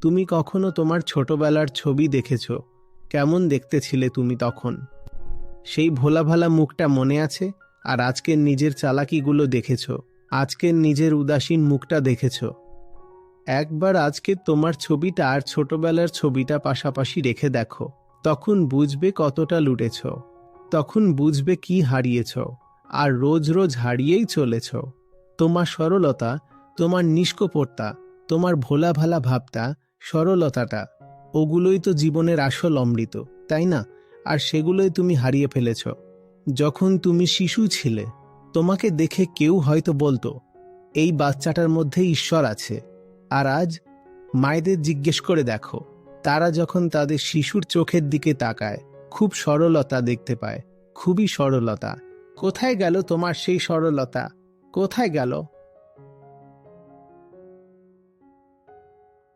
তুমি কখনো তোমার ছোটবেলার ছবি দেখেছ? কেমন দেখতে ছিলে তুমি তখন? সেই ভোলা ভালা মুখটা মনে আছে? আর আজকের নিজের চালাকিগুলো দেখেছ? আজকের নিজের উদাসীন মুখটা দেখেছ? একবার আজকে তোমার ছবিটা আর ছোটবেলার ছবিটা পাশাপাশি রেখে দেখো। তখন বুঝবে কতটা লুটেছ। তখন বুঝবে কি হারিয়েছ। আর রোজ রোজ হারিয়েই চলেছ। তোমার সরলতা, তোমার নিষ্কপটতা, তোমার ভোলা ভালা ভাবটা সরলতাটা, ওগুলোই তো জীবনের আসল অমৃত, তাই না? আর সেগুলোই তুমি হারিয়ে ফেলেছ। যখন তুমি শিশু ছিলে, তোমাকে দেখে কেউ হয়তো বলতো, এই বাচ্চাটার মধ্যে ঈশ্বর আছে। আর আজ মায়েদের জিজ্ঞেস করে দেখো, তারা যখন তাদের শিশুর চোখের দিকে তাকায়, খুব সরলতা দেখতে পায়, খুবই সরলতা। কোথায় গেল তোমার সেই সরলতা? কোথায় গেল?